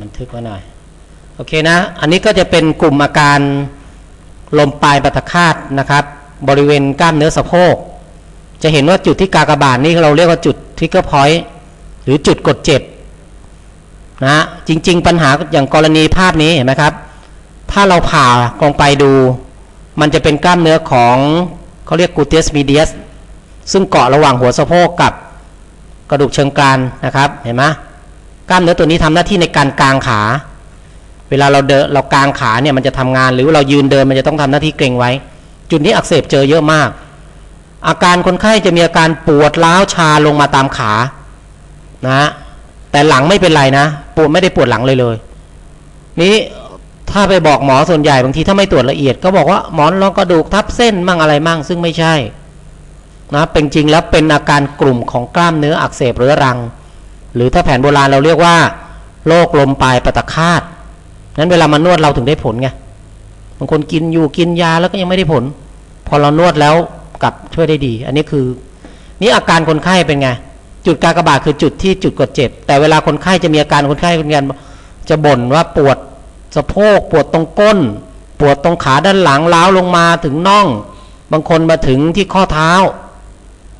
บันทึกไว้หน่อย โอเคนะ อันนี้ก็จะเป็นกลุ่มอาการลมปลายปัตคาตนะครับ บริเวณกล้ามเนื้อสะโพก จะเห็นว่าจุดที่กากบาทนี่เราเรียกว่าจุดทิกเกอร์พอยต์หรือจุดกดเจ็บนะจริง ๆ ปัญหาอย่างกรณีภาพนี้เห็นไหมครับ ถ้าเราผ่าลงไปดู มันจะเป็นกล้ามเนื้อของเขาเรียกกูเตสมีเดียสซึ่งเกาะระหว่างหัวสะโพกกับกระดูกเชิงกรานนะครับ เห็นไหม กล้ามเนื้อตัวนี้ทำหน้าที่ในการกางขา เวลาเราเดินเรากางขาเนี่ยมันจะทำงาน หรือเรายืนเดินมันจะต้องทำหน้าที่เกรงไว้ จุดนี้อักเสบเจอเยอะมาก อาการคนไข้จะมีอาการปวดล้าวชาลงมาตามขานะ แต่หลังไม่เป็นไรนะปวดไม่ได้ปวดหลังเลยเลย นี้ถ้าไปบอกหมอส่วนใหญ่บางทีถ้าไม่ตรวจละเอียดก็บอกว่าหมอนรองกระดูกทับเส้นมั่งอะไรมั่งซึ่งไม่ใช่นะเป็นจริงแล้วเป็นอาการกลุ่มของกล้ามเนื้ออักเสบเรื้อรัง หรือถ้าแผนโบราณเราเรียกว่าโรคลมปลายปตะคาตนั้นเวลามานวดเราถึงได้ผลไงบางคนกินอยู่กินยาแล้วก็ยังไม่ได้ผล พอเรานวดแล้วกลับช่วยได้ดี อันนี้คือ นี่อาการคนไข้เป็นไง จุดกากระบาทคือจุดที่จุดกดเจ็บ แต่เวลาคนไข้จะมีอาการคนไข้เป็นกันจะบ่นว่าปวดสะโพกปวดตรงก้น ปวดตรงขาด้านหลังล้าวลงมาถึงน่อง บางคนมาถึงที่ข้อเท้า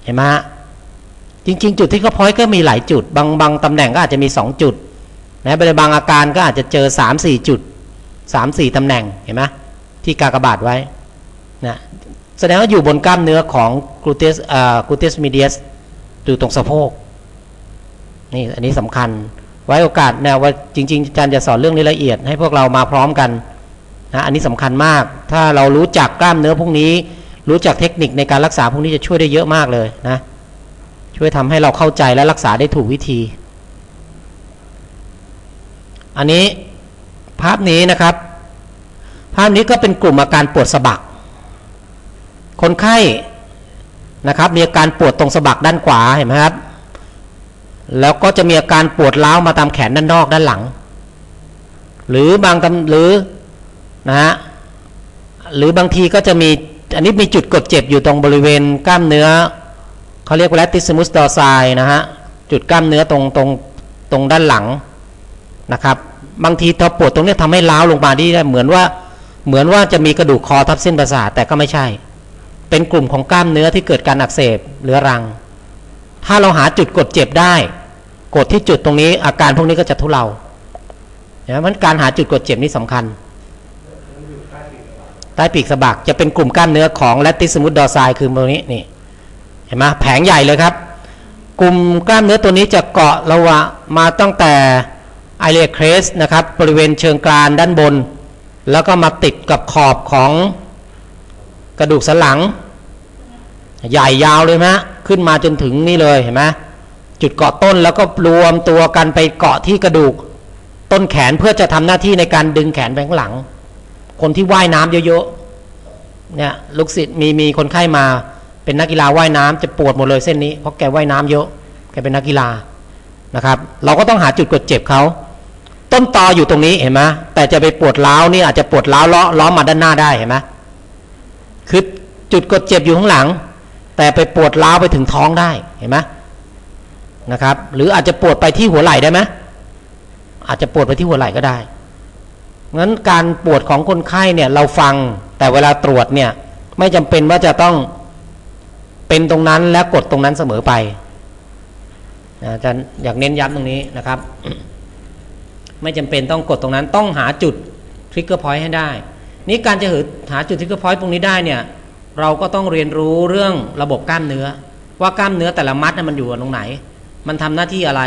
เห็นไหมฮะ จริง ๆ จุดที่เขาพอยก็มีหลายจุด บางบางตำแหน่งก็อาจจะมีสองจุดนะในบางอาการก็อาจจะเจอสามสี่จุดสามสี่ตำแหน่งเห็นไหมที่กากบาทไว้นะแสดงว่าอยู่บนกล้ามเนื้อของกลูเตสอ่ากลูเตสมีเดียสอยู่ตรงสะโพกนี่อันนี้สำคัญ ไว้โอกาสแนวว่าจริงๆอาจารย์จะสอนเรื่องนี้ละเอียด ให้พวกเรามาพร้อมกันนะอันนี้สำคัญมาก ถ้าเรารู้จักกล้ามเนื้อพวกนี้ รู้จักเทคนิคในการรักษาพวกนี้จะช่วยได้เยอะมากเลยนะ ช่วยทำให้เราเข้าใจและรักษาได้ถูกวิธี อันนี้ภาพนี้นะครับ ภาพนี้ก็เป็นกลุ่มอาการปวดสะบัก คนไข้นะครับ มีอาการปวดตรงสะบักด้านขวาเห็นไหมครับ แล้วก็จะมีอาการปวดร้าวมาตามแขนด้านนอกด้านหลัง หรือบางตำหรือนะฮะหรือบางทีก็จะมีอันนี้มีจุดกดเจ็บอยู่ตรงบริเวณกล้ามเนื้อ เขาเรียกว่า latissimus dorsi นะฮะจุดกล้ามเนื้อตรงตรงตรงด้านหลังนะครับ บางทีถ้าปวดตรงนี้ทำให้ล้าวลงมาได้เหมือนว่าเหมือนว่าจะมีกระดูกคอทับเส้นประสาทแต่ก็ไม่ใช่ เป็นกลุ่มของกล้ามเนื้อที่เกิดการอักเสบเรื้อรัง ถ้าเราหาจุดกดเจ็บได้ กดที่จุดตรงนี้ อาการพวกนี้ก็จะทุเลานะมันการหาจุดกดเจ็บนี่สำคัญใต้ปีกสะบักจะเป็นกลุ่มกล้ามเนื้อของแลติสมุดดอร์ไซคือตรงนี้นี่ ห็นไหมแผงใหญ่เลยครับ กลุ่มกล้ามเนื้อตัวนี้จะเกาะระหว่ามาตั้งแต่ไอเลียเครสนะครับบริเวณเชิงกรานด้านบน แล้วก็มาติดกับขอบของกระดูกสันหลัง ใหญ่ยาวเลยไหมขึ้นมาจนถึงนี่เลยเห็นไหมจุดเกาะต้นแล้วก็รวมตัวกันไปเกาะที่กระดูก ต้นแขนเพื่อจะทำหน้าที่ในการดึงแขนไปข้างหลัง คนที่ว่ายน้ำเยอะๆเนี่ยลูกศิษย์มีมีคนไข้มา เป็นนักกีฬาว่ายน้ำจะปวดหมดเลยเส้นนี้เพราะแกว่ายน้ำเยอะแกเป็นนักกีฬานะครับ เราก็ต้องหาจุดกดเจ็บเขาต้นตออยู่ตรงนี้เห็นไหมแต่จะไปปวดร้าวนี่อาจจะปวดร้าวล้อล้อมาด้านหน้าได้เห็นไหมคือจุดกดเจ็บอยู่ข้างหลัง แต่ไปปวดร้าวไปถึงท้องได้เห็นไหมนะครับ หรืออาจจะปวดไปที่หัวไหล่ได้ไหมอาจจะปวดไปที่หัวไหล่ก็ได้งั้นการปวดของคนไข้เนี่ยเราฟังแต่เวลาตรวจเนี่ยไม่จำเป็นว่าจะต้อง เป็นตรงนั้นและกดตรงนั้นเสมอไปอาจารย์อยากเน้นย้ำตรงนี้นะครับ ไม่จำเป็นต้องกดตรงนั้นต้องหาจุดทริกเกอร์พอยต์ให้ได้ นี่การจะหาจุดทริกเกอร์พอยต์ตรงนี้ได้เนี่ยเราก็ต้องเรียนรู้เรื่องระบบกล้ามเนื้อ ว่ากล้ามเนื้อแต่ละมัดมันอยู่ตรงไหน มันทำหน้าที่อะไร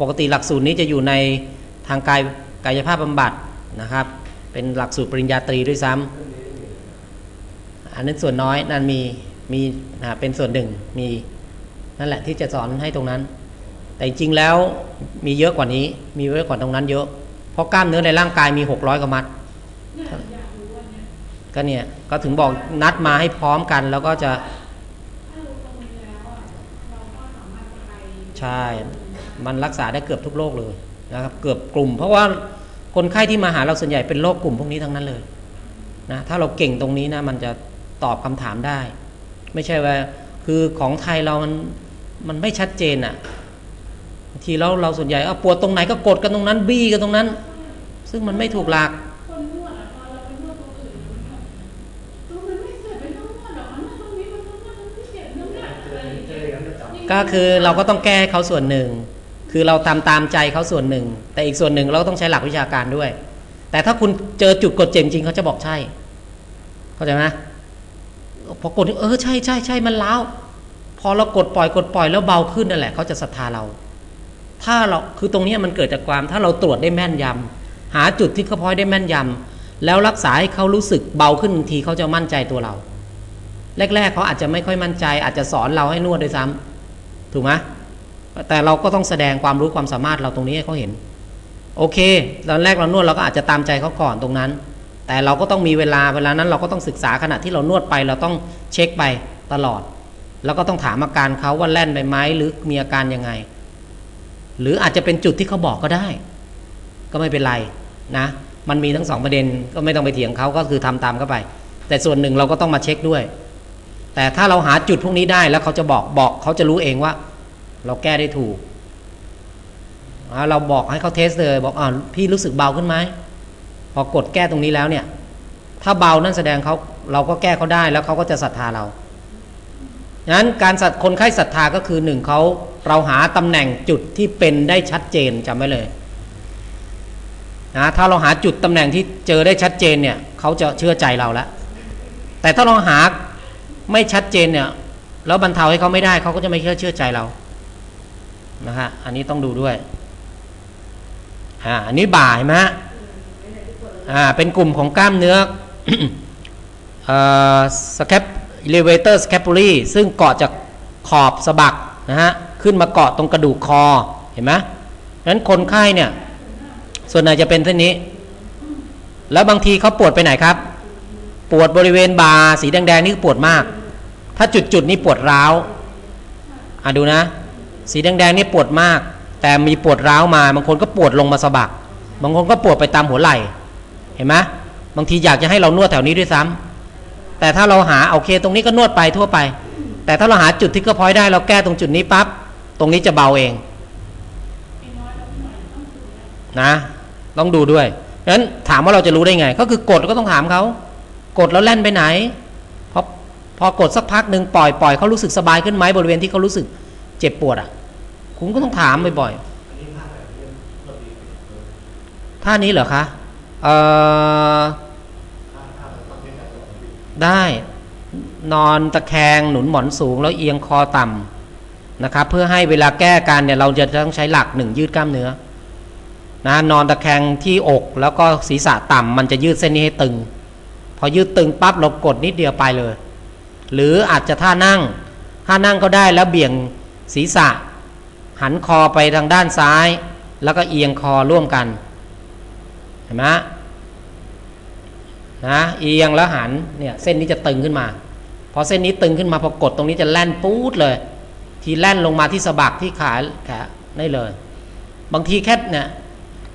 ปกติหลักสูตรนี้จะอยู่ในทางกายกายภาพบำบัดนะครับ เป็นหลักสูตรปริญญาตรีด้วยซ้ำอันนั้นส่วนน้อยนั่นมี มีเป็นส่วนหนึ่งมีนั่นแหละที่จะสอนให้ตรงนั้น แต่จริงแล้วมีเยอะกว่านี้ มีเยอะกว่าตรงนั้นเยอะ เพราะกล้ามเนื้อในร่างกายมีหกร้อยกว่ามัดก็เนี่ยก็ถึงบอกนัดมาให้พร้อมกัน แล้วก็จะใช่ มันรักษาได้เกือบทุกโรคเลยนะครับ เกือบกลุ่ม เพราะว่าคนไข้ที่มาหาเราส่วนใหญ่เป็นโรคกลุ่มพวกนี้ทั้งนั้นเลยนะถ้าเราเก่งตรงนี้นะมันจะตอบคำถามได้ ไม่ใช่ว่า คือของไทยเรามันมันไม่ชัดเจนอะ่ะบางทีเราเราส่วนใหญ่เอาปวดตรงไหนก็กดกันตรงนั้น บี้กันตรงนั้น ซึ่งมันไม่ถูกหลักคนนวดอะพอเราไปนวดตรงอื่นตรงนั้นไม่เจ็บไม่ต้องนวดหรอกมันนวดตรงนี้มันนวดตรงนี้เจ็บน้ำหนักอะไรอย่างเงี้ยก็คือเราก็ต้องแก้ให้เขาส่วนหนึ่ง คือเราทำตามใจเขาส่วนหนึ่ง แต่อีกส่วนหนึ่งเราก็ต้องใช้หลักวิชาการด้วย แต่ถ้าคุณเจอจุดกดเจ็บจริงเขาจะบอกใช่ เข้าใจไหม พอกดเออใช่ใช่ใช่มันล้าวพอเรากดปล่อยกดปล่อยแล้วเบาขึ้นนั่นแหละเขาจะศรัทธาเรา ถ้าเราคือตรงนี้มันเกิดจากความ ถ้าเราตรวจได้แม่นยำหาจุดที่เขาพอยได้แม่นยำแล้วรักษาให้เขารู้สึกเบาขึ้นบางทีเขาจะมั่นใจตัวเรา แรก ๆเขาอาจจะไม่ค่อยมั่นใจ อาจจะสอนเราให้นวดด้วยซ้ำถูกไหมแต่เราก็ต้องแสดงความรู้ความสามารถเราตรงนี้ให้เขาเห็น โอเค ตอนแรกเรานวดเราก็อาจจะตามใจเขาก่อนตรงนั้น แต่เราก็ต้องมีเวลาเวลานั้นเราก็ต้องศึกษาขณะที่เรานวดไป เราต้องเช็คไปตลอด แล้วก็ต้องถามอาการเขาว่าแล่นไปไหมหรือมีอาการยังไง หรืออาจจะเป็นจุดที่เขาบอกก็ได้ ก็ไม่เป็นไรนะมันมีทั้งสองประเด็นก็ไม่ต้องไปเถียงเขาก็คือทำตามเข้าไป แต่ส่วนหนึ่งเราก็ต้องมาเช็คด้วย แต่ถ้าเราหาจุดพวกนี้ได้แล้วเขาจะบอกบอกเขาจะรู้เองว่า เราแก้ได้ถูกเราบอกให้เขาเทสเลยบอกอ่าพี่รู้สึกเบาขึ้นไหม พอกดแก้ตรงนี้แล้วเนี่ย ถ้าเบานั่นแสดงเขาเราก็แก้เขาได้แล้วเขาก็จะศรัทธาเรางั้นการสัตคนไข้ศรัทธาก็คือหนึ่งเขาเราหาตำแหน่งจุดที่เป็นได้ชัดเจนจำไว้เลยนะถ้าเราหาจุดตำแหน่งที่เจอได้ชัดเจนเนี่ยเขาจะเชื่อใจเราแล้วแต่ถ้าเราหาไม่ชัดเจนเนี่ยแล้วบรรเทาให้เขาไม่ได้เขาก็จะไม่เชื่อเชื่อใจเรานะฮะอันนี้ต้องดูด้วยอ่าอันนี้บ่าเห็นไหมฮะ อ่าเป็นกลุ่มของกล้ามเนื้อเอ่อสแคป elevator scapulae ซึ่งเกาะจากขอบสะบักนะฮะขึ้นมาเกาะตรงกระดูกคอเห็นไหมนั้นคนไข้เนี่ยส่วนใหญ่จะเป็นเส้นนี้ แล้วบางทีเขาปวดไปไหนครับ ปวดบริเวณบาสีแดงๆนี่ปวดมาก ถ้าจุดจุดๆนี้ปวดร้าวอะดูนะ สีแดงๆนี่ปวดมาก แต่มีปวดร้าวมาบางคนก็ปวดลงมาสะบัก บางคนก็ปวดไปตามหัวไหล่ เห็นไหมบางทีอยากจะให้เรานวดแถวนี้ด้วยซ้ำแต่ถ้าเราหาโอเค ตรงนี้ก็นวดไปทั่วไป แต่ถ้าเราหาจุดที่ก็พอยได้เราแก้ตรงจุดนี้ปั๊บตรงนี้จะเบาเองนะต้องดูด้วยงั้นถามว่าเราจะรู้ได้ไง ก็คือกดก็ต้องถามเขากดแล้วแล่นไปไหนพอพอกดสักพักหนึ่งปล่อยปล่อยเขารู้สึกสบายขึ้นไหมบริเวณที่เขารู้สึกเจ็บปวดอะ คุณก็ต้องถามบ่อยๆท่านี้เหรอคะ เออได้นอนตะแคงหนุนหมอนสูงแล้วเอียงคอต่ำนะครับ เพื่อให้เวลาแก้การเนี่ยเราจะต้องใช้หลักหนึ่งยืดกล้ามเนื้อนะนอนตะแคงที่อกแล้วก็ศีรษะต่ำมันจะยืดเส้นนี้ให้ตึง พอยืดตึงปั๊บเรากดนิดเดียวไปเลย หรืออาจจะท่านั่งท่านั่งก็ได้แล้วเบี่ยงศีรษะ หันคอไปทางด้านซ้าย แล้วก็เอียงคอร่วมกันเห็นไหม นะเอียงแล้วหันเนี่ยเส้นนี้จะตึงขึ้นมาพอเส้นนี้ตึงขึ้นมาพอกดตรงนี้จะแล่นปู๊ดเลย ทีแล่นลงมาที่สะบักที่ขาแขนได้เลย บางทีแค่เนี่ย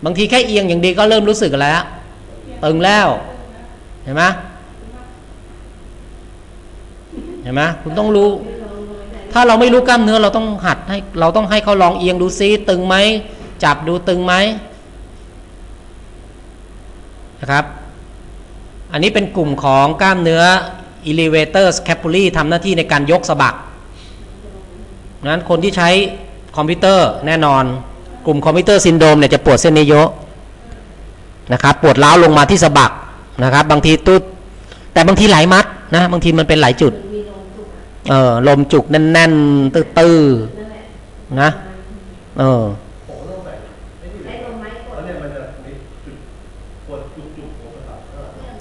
บางทีแค่เอียงอย่างดีก็เริ่มรู้สึกแล้ว ตึงแล้วเห็นไหมเห็นไหมคุณต้องรู้ ถ้าเราไม่รู้กล้ามเนื้อเราต้องหัดให้เราต้องให้เขาลองเอียงดูซิตึงไหมจับดูตึงไหมนะครับ อันนี้เป็นกลุ่มของกล้ามเนื้อ elevator scapulae ทำหน้าที่ในการยกสะบักนั้นคนที่ใช้คอมพิวเตอร์แน่นอน กลุ่มคอมพิวเตอร์ซินโดรมเนี่ยจะปวดเส้นนี้เยอะนะครับปวดร้าวลงมาที่สะบักนะครับ บางทีตุดแต่บางทีหลายมัดนะบางทีมันเป็นหลายจุดเออลมจุกแน่นๆตื้อๆนะเออ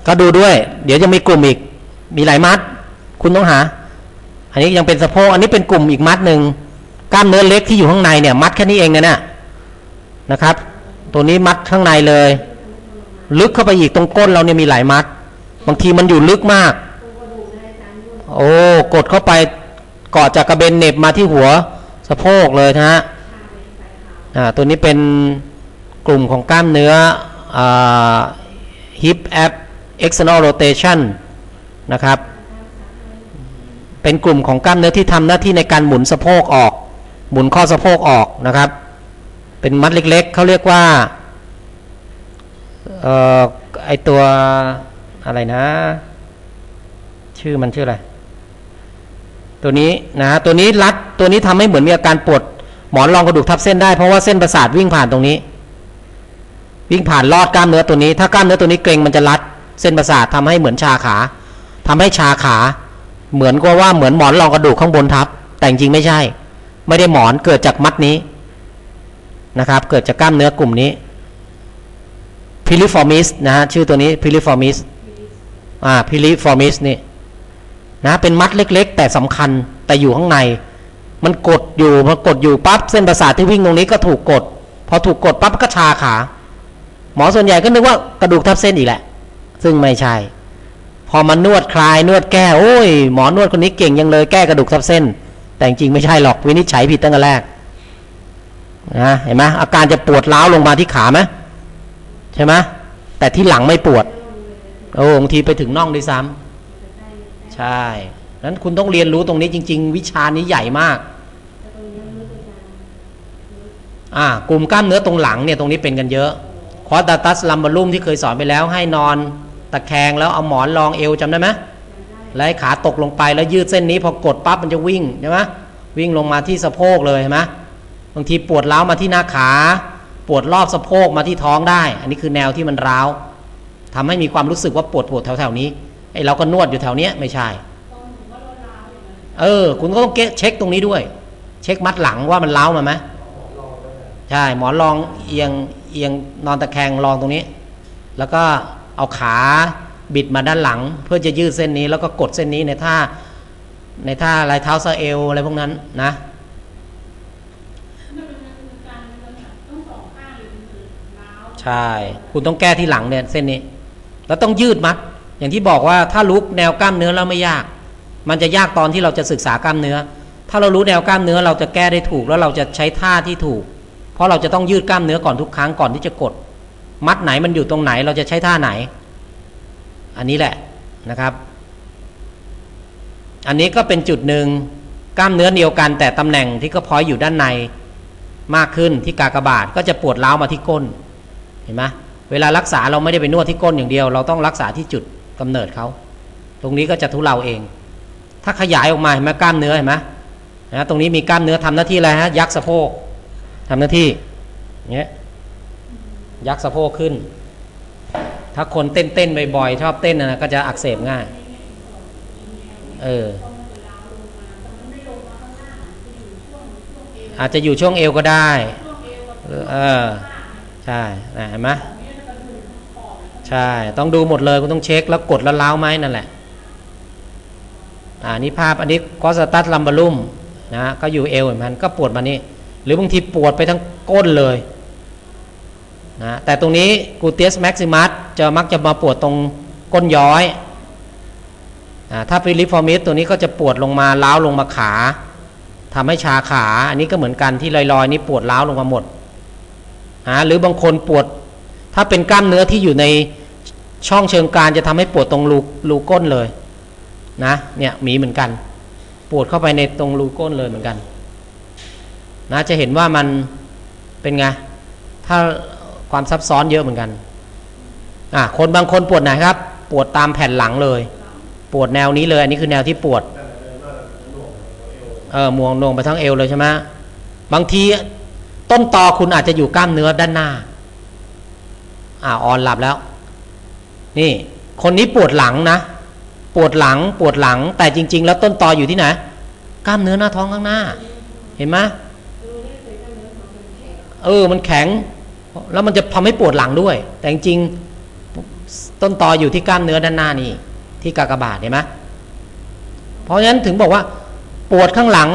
ก็ดูด้วย เดี๋ยวจะมีกลุ่มอีก มีหลายมัด คุณต้องหา อันนี้ยังเป็นสะโพก อันนี้เป็นกลุ่มอีกมัดหนึ่งกล้ามเนื้อเล็กที่อยู่ข้างในเนี่ย มัดแค่นี้เองนะเนี่ยนะครับ ตัวนี้มัดข้างในเลย ลึกเข้าไปอีกตรงก้นเราเนี่ยมีหลายมัด บางทีมันอยู่ลึกมาก โอ้กดเข้าไปเกาะจากกระเบนเน็บมาที่หัวสะโพกเลยนะฮะตัวนี้เป็นกลุ่มของกล้ามเนื้ออ่า hip ab external rotation นะครับ เป็นกลุ่มของกล้ามเนื้อที่ทำหน้าที่ในการหมุนสะโพกออก หมุนข้อสะโพกออกนะครับ เป็นมัดเล็กๆ เขาเรียกว่าเอ่อไอตัวอะไรนะ ชื่อมันชื่ออะไร ตัวนี้นะตัวนี้รัดตัวนี้ทำให้เหมือนมีอาการปวดหมอนรองกระดูกทับเส้นได้เพราะว่าเส้นประสาทวิ่งผ่านตรงนี้ วิ่งผ่านลอดกล้ามเนื้อตัวนี้ ถ้ากล้ามเนื้อตัวนี้เกร็งมันจะรัด เส้นประสาททำให้เหมือนชาขาทำให้ชาขา เหมือนกับว่าเหมือนหมอนรองกระดูกข้างบนทับ แต่จริงไม่ใช่ ไม่ได้หมอนเกิดจากมัดนี้นะครับ เกิดจากกล้ามเนื้อกลุ่มนี้ piriformis นะฮะชื่อตัวนี้ piriformis อ่า piriformis นี่นะเป็นมัดเล็ก ๆ แต่สำคัญแต่อยู่ข้างใน มันกดอยู่พอกดอยู่ปั๊บเส้นประสาทที่วิ่งตรงนี้ก็ถูกกด พอถูกกดปั๊บก็ชาขา หมอส่วนใหญ่ก็นึกว่ากระดูกทับเส้นอีกแหละ ซึ่งไม่ใช่ พอมานวดคลายนวดแก้โอ้ยหมอนวดคนนี้เก่งยังเลยแก้กระดูกทับเส้น แต่จริงไม่ใช่หรอกวินิจฉัยผิดตั้งแต่แรกนะเห็นไหมอาการจะปวดร้าวลงมาที่ขาไหมใช่ไหมแต่ที่หลังไม่ปวดโอ้บางทีไปถึงน่องด้วยซ้ำใช่นั้นคุณต้องเรียนรู้ตรงนี้จริง ๆ วิชานี้ใหญ่มากอ่ากลุ่มกล้ามเนื้อตรงหลังเนี่ยตรงนี้เป็นกันเยอะคอร์ดัตัสลัมบารุมที่เคยสอนไปแล้วให้นอน ตะแคงแล้วเอาหมอนรองเอวจำได้ไหมแล้วขาตกลงไปแล้วยืดเส้นนี้พอกดปั๊บมันจะวิ่งใช่ไหมวิ่งลงมาที่สะโพกเลยเห็นไหมบางทีปวดร้าวมาที่หน้าขา ปวดรอบสะโพกมาที่ท้องได้ อันนี้คือแนวที่มันร้าวทำให้มีความรู้สึกว่าปวดปวดแถวๆนี้ไอ้เราก็นวดอยู่แถวเนี้ยไม่ใช่ เออ คุณก็ต้องเกะเช็คตรงนี้ด้วย เช็คมัดหลังว่ามันร้าวมาไหมใช่ หมอนรองเอียงเอียงนอนตะแคงรองตรงนี้ แล้วก็ เอาขาบิดมาด้านหลัง เพื่อจะยืดเส้นนี้แล้วก็กดเส้นนี้ในท่าในท่าลายเท้าสะเอวอะไรพวกนั้นนะใช่ คุณต้องแก้ที่หลังเนี่ยเส้นนี้ แล้วต้องยืดมัด อย่างที่บอกว่าถ้ารู้แนวกล้ามเนื้อแล้วไม่ยาก มันจะยากตอนที่เราจะศึกษากล้ามเนื้อ ถ้าเรารู้แนวกล้ามเนื้อเราจะแก้ได้ถูก แล้วเราจะใช้ท่าที่ถูก เพราะเราจะต้องยืดกล้ามเนื้อก่อนทุกครั้งก่อนที่จะกด มัดไหนมันอยู่ตรงไหน เราจะใช้ท่าไหน อันนี้แหละนะครับ อันนี้ก็เป็นจุดหนึ่งกล้ามเนื้อเดียวกันแต่ตำแหน่งที่ก็พอยอยู่ด้านในมากขึ้นที่กากบาทก็จะปวดร้าวมาที่ก้นเห็นไหมเวลารักษาเราไม่ได้ไปนวดที่ก้นอย่างเดียว เราต้องรักษาที่จุดกำเนิดเขาตรงนี้ก็จะทุเลาเอง ถ้าขยายออกมาเห็นไหมกล้ามเนื้อเห็นไหมนะตรงนี้มีกล้ามเนื้อทำหน้าที่อะไรฮะยักสะโพกทำหน้าที่เงี้ย ยักสะโพกขึ้น ถ้าคนเต้นเต้นๆบ่อยๆชอบเต้นนะก็จะอักเสบง่าย เออ อาจจะอยู่ช่วงเอวก็ได้เออ ใช่เห็นไหมใช่ ต้องดูหมดเลยคุณต้องเช็คแล้วกดแล้วล้าวไหมนั่นแหละอ่านี่ภาพอันนี้คอสตัสลัมบารุมนะก็อยู่เอวเหมือนกันก็ปวดมานี่หรือบางทีปวดไปทั้งก้นเลย นะแต่ตรงนี้กูเตียสแม็กซิมัสจะมักจะมาปวดตรงก้นย้อยอ่าถ้าฟิลิฟอร์มิสตัวนี้ก็จะปวดลงมาล้าวลงมาขาทำให้ชาขา อันนี้ก็เหมือนกันที่ลอยๆ นี่ปวดล้าวลงมาหมดอ่าหรือบางคนปวด ถ้าเป็นกล้ามเนื้อที่อยู่ในช่องเชิงกรานจะทำให้ปวดตรงรูรูก้นเลยนะเนี่ยหมีเหมือนกัน ปวดเข้าไปในตรงรูก้นเลยเหมือนกันนะจะเห็นว่ามันเป็นไงถ้า ความซับซ้อนเยอะเหมือนกันอะคนบางคนปวดไหนครับ ปวดตามแผ่นหลังเลย ปวดแนวนี้เลย อันนี้คือแนวที่ปวด เออมวงนวงไปทั้งเอวเลยใช่ไหมบางทีต้นตอคุณอาจจะอยู่กล้ามเนื้อด้านหน้า อ่าอ่อนหลับแล้ว นี่ คนนี้ปวดหลังนะ ปวดหลังปวดหลัง แต่จริง ๆ แล้วต้นตออยู่ที่ไหน กล้ามเนื้อหน้าท้องข้างหน้า เห็นไหมเออ มันแข็ง แล้วมันจะทำให้ปวดหลังด้วย แต่จริงๆต้นตออยู่ที่กล้ามเนื้อด้านหน้านี่ ที่กากบาทเห็นไหมเพราะฉะนั้นถึงบอกว่า ปวดข้างหลัง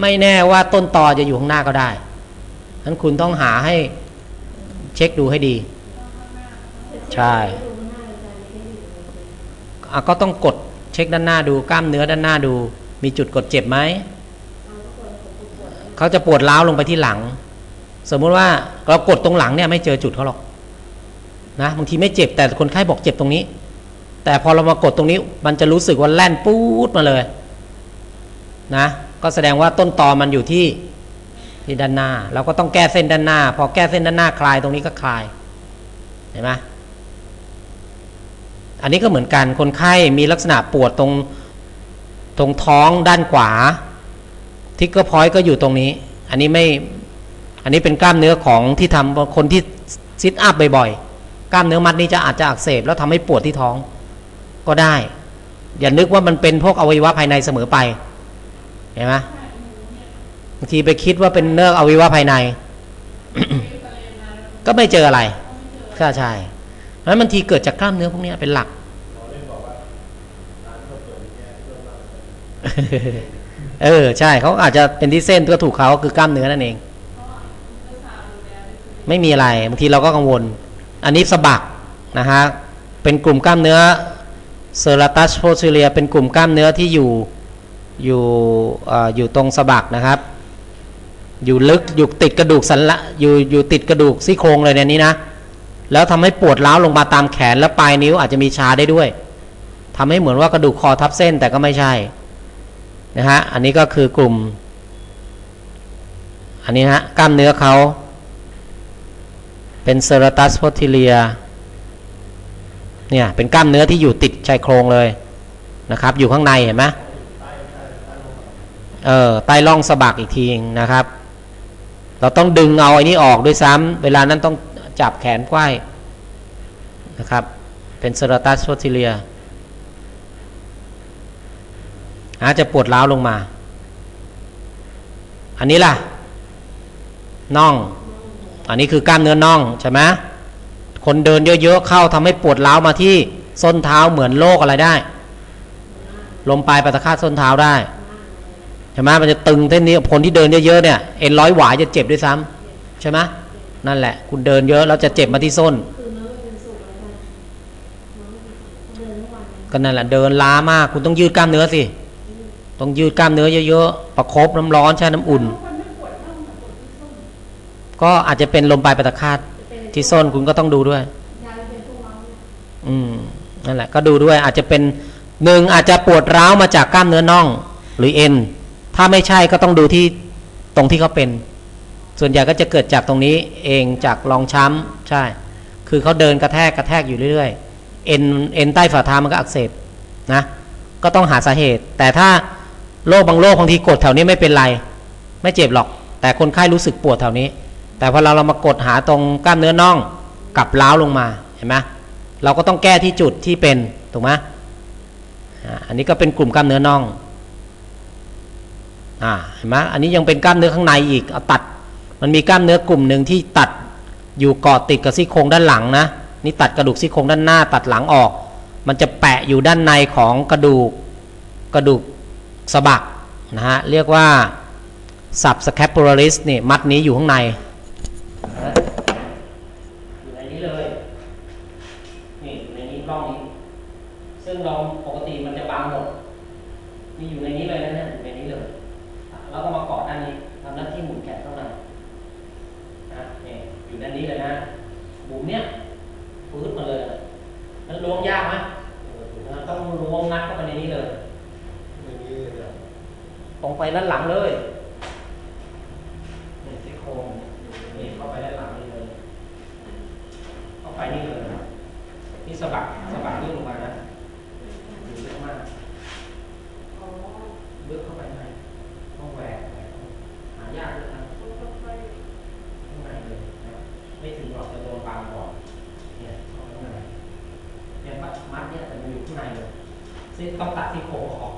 ไม่แน่ว่าต้นตอจะอยู่ข้างหน้าก็ได้นั้นคุณต้องหาให้เช็คดูให้ดี ใช่ก็ต้องกดเช็คด้านหน้าดูกล้ามเนื้อด้านหน้าดู มีจุดกดเจ็บไหมเขาจะปวดร้าวลงไปที่หลัง สมมุติว่าเรากดตรงหลังเนี่ยไม่เจอจุดเขาหรอกนะบางทีไม่เจ็บแต่คนไข้บอกเจ็บตรงนี้ แต่พอเรามากดตรงนี้ มันจะรู้สึกว่าแล่นปู๊ดมาเลยนะก็แสดงว่าต้นตอมันอยู่ที่ที่ด้านหน้า เราก็ต้องแก้เส้นด้านหน้า พอแก้เส้นด้านหน้าคลายตรงนี้ก็คลายเห็นไหมอันนี้ก็เหมือนกันคนไข้มีลักษณะปวดตรงตรงท้องด้านขวาทิกเกอร์พอยต์ก็อยู่ตรงนี้ อันนี้ไม่ อันนี้เป็นกล้ามเนื้อของที่ทำคนที่ซิทอัพบ่อยๆ กล้ามเนื้อมัดนี้จะอาจจะอักเสบแล้วทำให้ปวดที่ท้องก็ได้ อย่านึกว่ามันเป็นพวกอวัยวะภายในเสมอไป เห็นไหมบางทีไปคิดว่าเป็นเนื้ออวัยวะภายใน ก็ไม่เจออะไรก็ใช่เพราะฉะนั้นบางทีเกิดจากกล้ามเนื้อพวกนี้เป็นหลักเออใช่เขาอาจจะเป็นที่เส้นก็ถูกเขาคือกล้ามเนื้อนั่นเอง ไม่มีอะไรบางทีเราก็กังวล อันนี้สะบักนะฮะเป็นกลุ่มกล้ามเนื้อเซอร์ตัสโพซิเลียเป็นกลุ่มกล้ามเนื้อที่อยู่อยู่อ่อยู่ตรงสะบักนะครับ อยู่ลึกอยู่ติดกระดูกสันละอยู่อยู่ติดกระดูกซี่โครงเลยในนี้นะ แล้วทำให้ปวดร้าวลงมาตามแขนและปลายนิ้วอาจจะมีชาได้ด้วยทำให้เหมือนว่ากระดูกคอทับเส้นแต่ก็ไม่ใช่นะฮะอันนี้ก็คือกลุ่ม อันนี้ฮะกล้ามเนื้อเขา เป็นเซราตัสโพทิเลียเนี่ยเป็นกล้ามเนื้อที่อยู่ติดชายโครงเลยนะครับ อยู่ข้างในเห็นไหมเออใต้ร่องสะบักอีกทีนะครับ เราต้องดึงเอาไอ้นี้ออกด้วยซ้ำเวลานั้นต้องจับแขนไขว้นะครับ เป็นเซราตัสโพทิเลียอาจจะปวดร้าวลงมา อันนี้ล่ะน่อง อันนี้คือกล้ามเนื้อน่องใช่ไหมคนเดินเยอะๆเข้าทำให้ปวดร้าวมาที่ส้นเท้าเหมือนโรคอะไรได้ ลมปลายปัตตาคาส้นเท้าได้ใช่ไหมมันจะตึงเส้นนี้คนที่เดินเยอะๆเนี่ยเอ็นร้อยหวายจะเจ็บด้วยซ้ำใช่ไหมนั่นแหละ คุณเดินเยอะแล้วจะเจ็บมาที่ส้น ก็นั่นแหละเดินล้ามาก คุณต้องยืดกล้ามเนื้อสิต้องยืดกล้ามเนื้อเยอะๆประคบน้ำร้อนแช่น้ำอุ่น ก็อาจจะเป็นลมปลายปัตตคาตที่ส้นคุณก็ต้องดูด้วย อืมนั่นแหละ ก็ดูด้วยอาจจะเป็นหนึ่งอาจจะปวดร้าวมาจากกล้ามเนื้อน่อง หรือเอ็น ถ้าไม่ใช่ก็ต้องดูที่ตรงที่เขาเป็น ส่วนใหญ่ก็จะเกิดจากตรงนี้เองจากรองช้ำใช่ คือเขาเดินกระแทกกระแทกอยู่เรื่อยๆเอ็นเอ็นใต้ฝ่าเท้ามันก็อักเสบนะก็ต้องหาสาเหตุ แต่ถ้าโรคบางโรคบางทีกดแถวนี้ไม่เป็นไร ไม่เจ็บหรอก แต่คนไข้รู้สึกปวดแถวนี้ แต่พอเราเรามากดหาตรงกล้ามเนื้อน่องกลับล้าวลงมาเห็นไหมเราก็ต้องแก้ที่จุดที่เป็นถูกไหมอันนี้ก็เป็นกลุ่มกล้ามเนื้อน่องอ่าเห็นไหมอันนี้ยังเป็นกล้ามเนื้อข้างในอีกเอาตัด มันมีกล้ามเนื้อกลุ่มหนึ่งที่ตัดอยู่เกาะติดกับซี่โครงด้านหลังนะนี่ตัดกระดูกซี่โครงด้านหน้า ตัดหลังออก มันจะแปะอยู่ด้านในของกระดูกกระดูกสะบักนะฮะเรียกว่า subscapularis นี่มัดนี้อยู่ข้างใน อยู่ในนี้เลย นี่ในนี้ร่องนี้ ซึ่งเราปกติมันจะบางหมด นี่อยู่ในนี้เลยนะเนี่ยอยู่ในนี้เลยอะแล้วก็มาเกาะด้านนี้ทำหน้าที่หมุนแขนเข้ามานะนี่อยู่ด้านนี้เลยนะบุ๋มเนี่ยฟื้นมาเลยมันล้วงยากไหมเออนะต้องล้วงงัดเข้าไปในนี้เลย ตรงไปด้านหลังเลยนี่ซี่โครงนี่เข้าไปด้านหลังนี่เลย เข้าไปนี่เลยนะนี่สะบักสะบักเลื่อนลงมานะอยู่ลึกมากลึกเข้าไปข้างในต้องแหวกแหวกหายากเลยนะข้างในเลยนะไม่ถึงหรอกจะโดนบางก่อนเนี่ยเข้าไปข้างในเนี่ยมัดมัดเนี่ยแต่มัน อยู่ข้างในเลยซึ่งต้องตัดที่โครงออก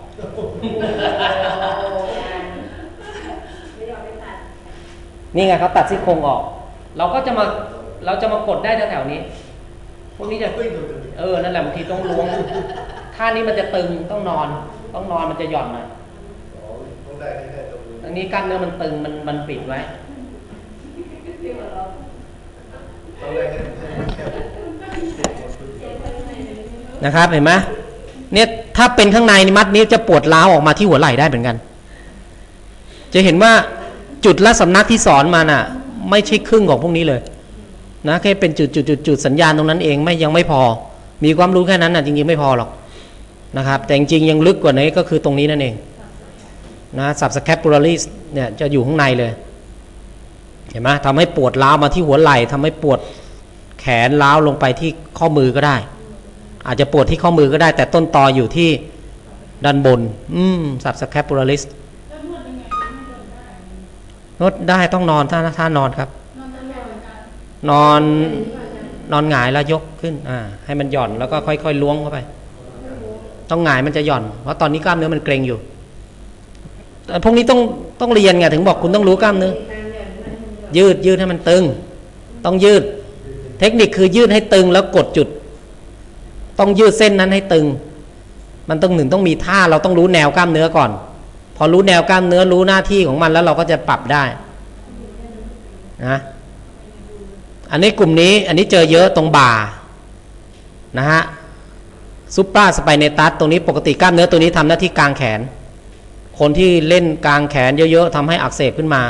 นี่ไงเขาตัดซี่โครงออก เราก็จะมาเราจะมากดได้แถวๆนี้ พวกนี้จะเออนั่นแหละบางทีต้องล้วงท่านี้มันจะตึงต้องนอน ต้องนอนมันจะหย่อนหน่อยอันนี้กล้ามเนื้อมันตึงมันมันปิดไว้ นะครับเห็นไหมเนี่ยถ้าเป็นข้างในมัดนี้จะปวดร้าวออกมาที่หัวไหล่ได้เหมือนกัน จะเห็นว่าจุดและสำนักที่สอนมาน่ะ ไม่ใช่ครึ่งของพวกนี้เลยนะแค่เป็นจุดจุดจุดจุดสัญญาณตรงนั้นเองไม่ยังไม่พอ มีความรู้แค่นั้นน่ะจริงๆไม่พอหรอกนะครับ แต่จริงๆยังลึกกว่านี้ก็คือตรงนี้นั่นเองนะ subscapularis เนี่ยจะอยู่ข้างในเลย เห็นไหมทำให้ปวดร้าวมาที่หัวไหล่ทำให้ปวดแขนร้าวลงไปที่ข้อมือก็ได้ อาจจะปวดที่ข้อมือก็ได้ แต่ต้นตออยู่ที่ด้านบน อืมสับสแคปูลาริสนวดได้ต้องนอนท่าท่านอนครับนอนนอนนอนหงายแล้วยกขึ้น อ่า ให้มันหย่อนแล้วก็ค่อยๆล้วงเข้าไป ต้องหงายมันจะหย่อน เพราะตอนนี้กล้ามเนื้อมันเกร็งอยู่แต่พวกนี้ต้องต้องเรียนไงถึงบอกคุณต้องรู้กล้ามเนื้อยืดยืดให้มันตึง ต้องยืด เทคนิคคือยืดให้ตึงแล้วกดจุด ต้องยืดเส้นนั้นให้ตึง มันต้องหนึ่งต้องมีท่าเราต้องรู้แนวกล้ามเนื้อก่อน พอรู้แนวกล้ามเนื้อรู้หน้าที่ของมันแล้วเราก็จะปรับได้นะอันนี้กลุ่มนี้อันนี้เจอเยอะตรงบ่านะฮะซุปเปอร์สไปเนตัสตรงนี้ปกติกล้ามเนื้อตัวนี้ทำหน้าที่กลางแขน คนที่เล่นกลางแขนเยอะๆทำให้อักเสบขึ้นมา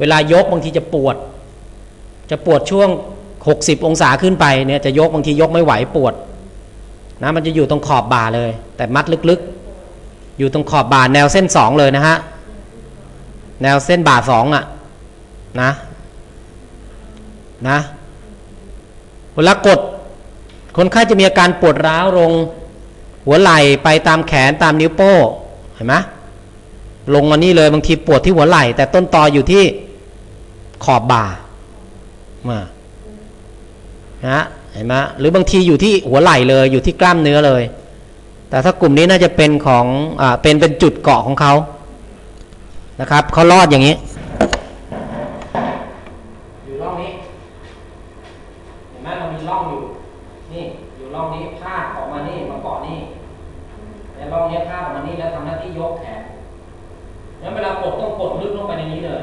เวลายกบางทีจะปวด จะปวดช่วง 60 องศาขึ้นไปเนี่ยจะยกบางทียกไม่ไหวปวด นะมันจะอยู่ตรงขอบบ่าเลย แต่มัดลึกๆ อยู่ตรงขอบบ่าแนวเส้นสองเลยนะฮะแนวเส้นบ่าสองอะนะนะเวลากดคนไข้จะมีอาการปวดร้าวลงหัวไหล่ไปตามแขนตามนิ้วโป้เห็นไหมลงมานี่เลยบางทีปวดที่หัวไหล่ แต่ต้นตออยู่ที่ขอบบ่ามานะฮะ เห็นไหมหรือบางทีอยู่ที่หัวไหล่เลยอยู่ที่กล้ามเนื้อเลย แต่ถ้ากลุ่มนี้น่าจะเป็นของอเป็นเป็นจุดเกาะของเขานะครับเขารอดอย่างนี้อยู่ร่องนี้เห็นไหมเรามีร่องอยู่นี่อยู่ร่องนี้พาออกมานี่มาเกาะนี่แล้วร่องนี้พาออกมานี่แล้วทำหน้าที่ยกแขนแล้วเวลากดต้องกดลึกลงไปในนี้เลย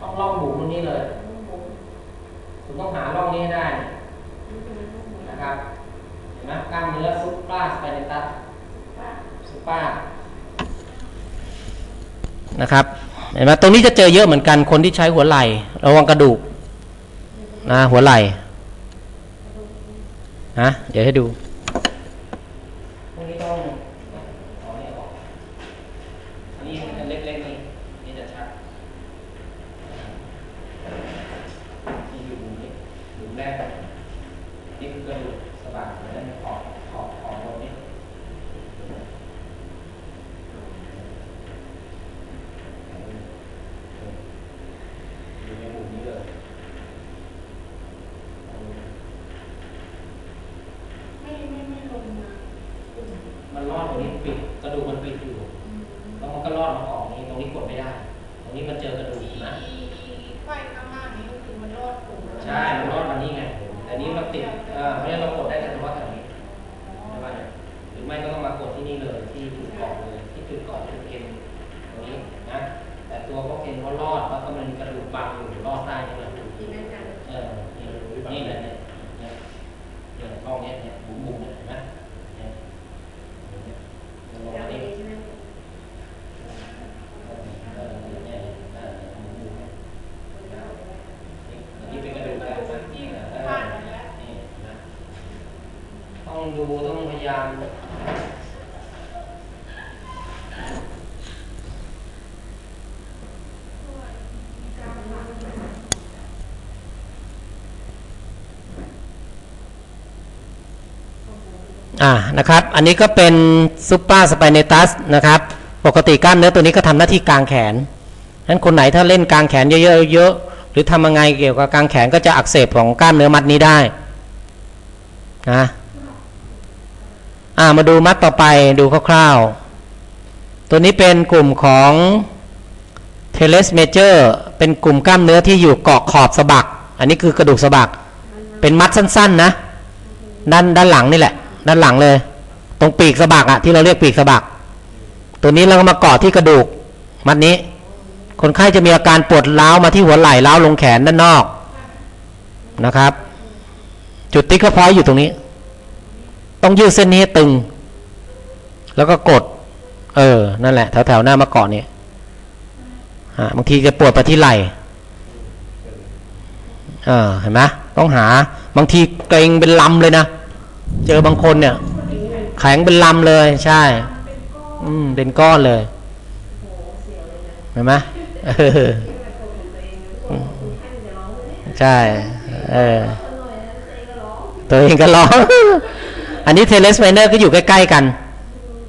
ต้องร่องบุ๋มตรงนี้เลยคุณต้องหาร่องนี้ให้ได้ นะครับ เห็นไหมกล้ามเนื้อซุปปราสไปในตัสซุปปรานะครับเห็นไหมตรงนี้จะเจอเยอะเหมือนกันคนที่ใช้หัวไหล่ระวังกระดูกนะหัวไหล่นะเดี๋ยวให้ดูพวกนี้ต้องเอาเนี่ยออกอันนี้อันเล็กๆนี่นี่จะชัดนี่อยู่มุมนี้มุมแรกนี่คือกระดูกสะบักแล้วออกออกออกตรงนี้อยู่ในมุมนี้เลย ไม่ไม่ไม่ลงมา มันรอดตรงนี้ปิดกระดูกมันปิดอยู่ แล้วมันก็รอดมาออกนี้ตรงนี้กดไม่ได้ ตรงนี้มันเจอกระดูกนะ ไฟข้างล่างนี้ก็คือมันรอดผม ใช่ มันรอดมานี่ไง แต่นี้มันติดเออเพราะฉะนั้นเรากดได้แต่เฉพาะแถวนี้ใช่ไหมเนี่ยหรือไม่ก็ต้องมากดที่นี่เลย ที่จุดเกาะเลย ที่จุดเกาะจุดเอ็นตรงนี้นะ แต่ตัวพวกเอ็นเขารอดแล้วก็มันมีกระดูกบังอยู่รอดได้ใช่ไหมเออ นี่นี่แหละเนี่ยเนี่ยเนี่ยร่องเนี้ยเนี่ยบุ๋มบุ๋มๆเนี่ยเห็นไหมเนี่ยเนี่ยมันลงมานี่ นี่เป็นกระดูกแบบนั้น ที่ เอ พลา อ ดไปแล้ว นี่นะต้องดูต้องพยายาม อ่านะครับ อันนี้ก็เป็นซุปเปอร์สไปเนตัสนะครับ ปกติกล้ามเนื้อตัวนี้ก็ทำหน้าที่กลางแขนนั้นคนไหนถ้าเล่นกลางแขนเยอะๆหรือทำยังไงเกี่ยวกับกลางแขนก็จะอักเสบของกล้ามเนื้อมัดนี้ได้นะอ่ามาดูมัดต่อไปดูคร่าวๆ ตัวนี้เป็นกลุ่มของเทเลสเมเจอร์เป็นกลุ่มกล้ามเนื้อที่อยู่เกาะขอบสะบัก อันนี้คือกระดูกสะบัก เป็นมัดสั้นๆนะ ด้านด้านหลังนี่แหละ ด้านหลังเลย ตรงปีกสะบักอะที่เราเรียกปีกสะบัก ตัวนี้เราก็มาเกาะที่กระดูก มัดนี้ คนไข้จะมีอาการปวดร้าวมาที่หัวไหล่ร้าวลงแขนด้านนอกนะครับ จุดติ๊กก็พอยอยู่ตรงนี้ ต้องยืดเส้นนี้ให้ตึง แล้วก็กด เออ นั่นแหละแถวแถวๆหน้ามาเกาะเนี่ยบางทีจะปวดไปที่ไหล่เออเห็นไหมต้องหา บางทีเกรงเป็นลำเลยนะ เจอบางคนเนี่ย แข็งเป็นลำเลยใช่ อืมเป็นก้อนเลยเห็นไหมใช่ เออ ตัวเองก็ร้อง อันนี้เทเลสไมเนอร์ก็อยู่ใกล้ๆกัน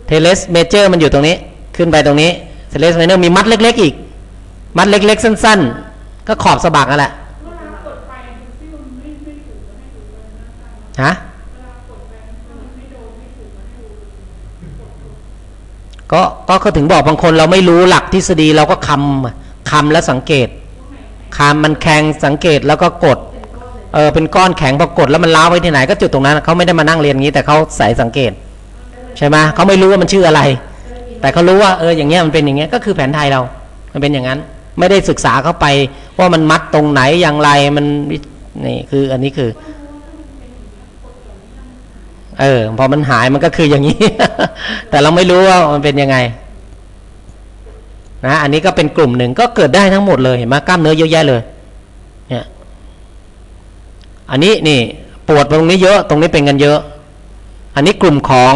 เทเลสเมเจอร์มันอยู่ตรงนี้ ขึ้นไปตรงนี้ เทเลสไมเนอร์มีมัดเล็ก ๆ อีก มัดเล็ก ๆ สั้น ๆ ก็ขอบสะบักนั่นแหละเว ก็ก็เขาถึงบอกบางคนเราไม่รู้หลักทฤษฎีเราก็คำคำแล้วสังเกตคำมันแข็งสังเกตแล้วก็กดเออเป็นก้อนแข็งพอกดแล้วมันล้าไว้ที่ไหนก็จุดตรงนั้นเขาไม่ได้มานั่งเรียนอย่างนี้ แต่เขาใส่สังเกต ใช่ไหมเขาไม่รู้ว่ามันชื่ออะไร แต่เขารู้ว่าเอออย่างเงี้ยมันเป็นอย่างเงี้ยก็คือแผนไทยเรา มันเป็นอย่างนั้น ไม่ได้ศึกษาเข้าไปว่ามันมัดตรงไหนอย่างไรมันนี่คืออันนี้คือ เออ พอมันหายมันก็คืออย่างนี้ แต่เราไม่รู้ว่ามันเป็นยังไงนะอันนี้ก็เป็นกลุ่มหนึ่งก็เกิดได้ทั้งหมดเลยเห็นไหมกล้ามเนื้อเยอะแยะเลย เนี่ย อันนี้นี่ปวดตรงนี้เยอะตรงนี้เป็นกันเยอะ อันนี้กลุ่มของ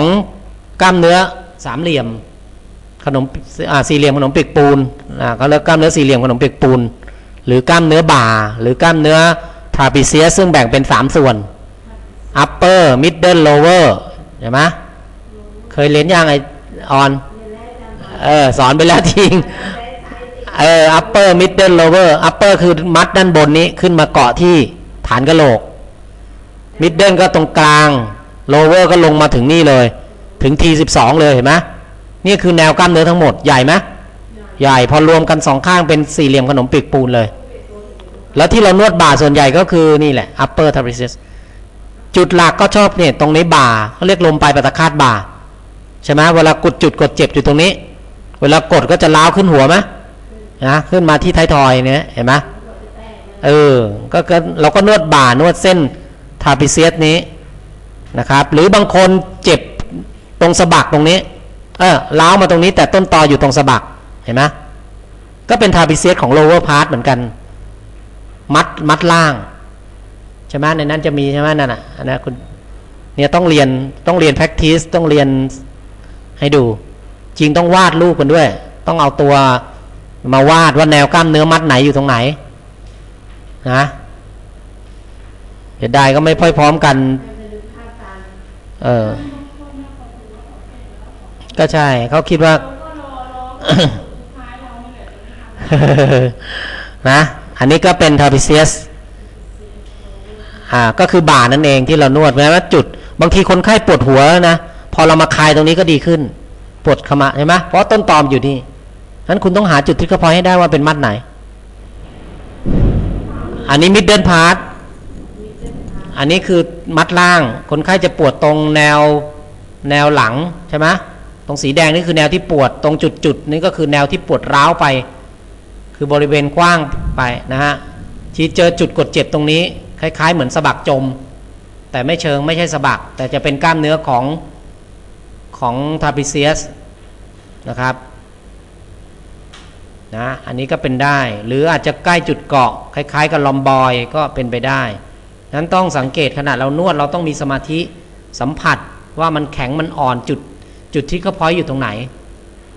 กล้ามเนื้อสามเหลี่ยม ขนมอ่าสี่เหลี่ยมขนมปีกปูนอ่าเขาเรียกกล้ามเนื้อสี่เหลี่ยมขนมปีกปูน หรือกล้ามเนื้อบ่า หรือกล้ามเนื้อทราปิเซียซึ่งแบ่งเป็นสามส่วน upper middle lower เห็นไหมเคยเรียนยังไอออนเออสอนไปแล้วทิ้งเออ upper middle lower upper คือมัดด้านบนนี้ขึ้นมาเกาะที่ฐานกะโหลก middle ก็ตรงกลาง lower ก็ลงมาถึงนี่เลย ถึง T12 เลยเห็นไหมนี่คือแนวกล้ามเนื้อทั้งหมดใหญ่ไหมใหญ่พอรวมกันสองข้างเป็นสี่เหลี่ยมขนมปีกปูนเลย แล้วที่เรานวดบ่าส่วนใหญ่ก็คือนี่แหละ upper trapezius จุดหลักก็ชอบเนี่ยตรงนี้บ่าเขาเรียกลมปลายปตฐคาตบ่าใช่ไหมเวลากดจุดกดเจ็บอยู่ตรงนี้ เวลากดก็จะล้าวขึ้นหัวไหมนะขึ้นมาที่ท้ายทอยเนี่ยเห็นไหมเออก็เราก็นวดบ่านวดเส้นทาปิเซียสนี้นะครับ หรือบางคนเจ็บตรงสะบักตรงนี้ เออล้าวมาตรงนี้แต่ต้นตออยู่ตรงสะบักเห็นไหมก็เป็นทาปิเซียสของ lower part เหมือนกัน มัดมัดล่าง ใช่ไหมในนั้นจะมีใช่ไหมนั่นน่ะนะคุณเนี่ยต้องเรียนต้องเรียน practice ต้องเรียนให้ดู จริงต้องวาดรูปกันด้วย ต้องเอาตัวมาวาดว่าแนวกล้ามเนื้อมัดไหนอยู่ตรงไหนนะเดี๋ยวได้ก็ไม่พ่อยพร้อมกัน เออ ก็ใช่ เขาคิดว่า นะจะไม่ทำนะอันนี้ก็เป็นทาพิเซียส อ่าก็คือบ่านั่นเองที่เรานวดแม้ว่าจุด บางทีคนไข้ปวดหัวนะพอเรามาคลายตรงนี้ก็ดีขึ้น ปวดขมะใช่ไหมเพราะต้นตอมอยู่นี่นั้นคุณต้องหาจุดที่กระเพาะให้ได้ว่าเป็นมัดไหน อันนี้มิดเดิลพาร์ทอันนี้คือมัดล่าง คนไข้จะปวดตรงแนวแนวหลังใช่ไหมตรงสีแดงนี่คือแนวที่ปวดตรงจุดจุดนี่ก็คือแนวที่ปวดร้าวไป คือบริเวณกว้างไปนะฮะที่เจอจุดกดเจ็บตรงนี้ คล้ายๆ เหมือนสะบักจม แต่ไม่เชิงไม่ใช่สะบัก แต่จะเป็นกล้ามเนื้อของของทาปิเซียสนะครับนะอันนี้ก็เป็นได้ หรืออาจจะใกล้จุดเกาะ คล้าย ๆ กับลอมบอยก็เป็นไปได้ นั้นต้องสังเกตขนาดเรานวดเราต้องมีสมาธิสัมผัสว่ามันแข็งมันอ่อนจุดจุดที่เขาพอยอยู่ตรงไหน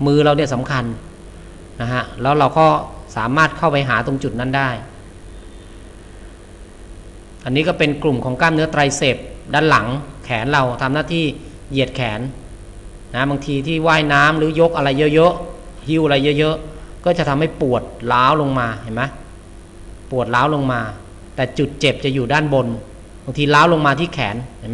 มือเราเนี่ยสำคัญนะฮะแล้วเราก็สามารถเข้าไปหาตรงจุดนั้นได้ อันนี้ก็เป็นกลุ่มของกล้ามเนื้อไตรเสพด้านหลังแขนเราทำหน้าที่เหยียดแขนนะบางทีที่ว่ายน้ำหรือยกอะไรเยอะๆหิ้วอะไรเยอะๆ ก็จะทำให้ปวดล้าวลงมาเห็นไหมปวดล้าวลงมา แต่จุดเจ็บจะอยู่ด้านบน บางทีล้าวลงมาที่แขนเห็นไหม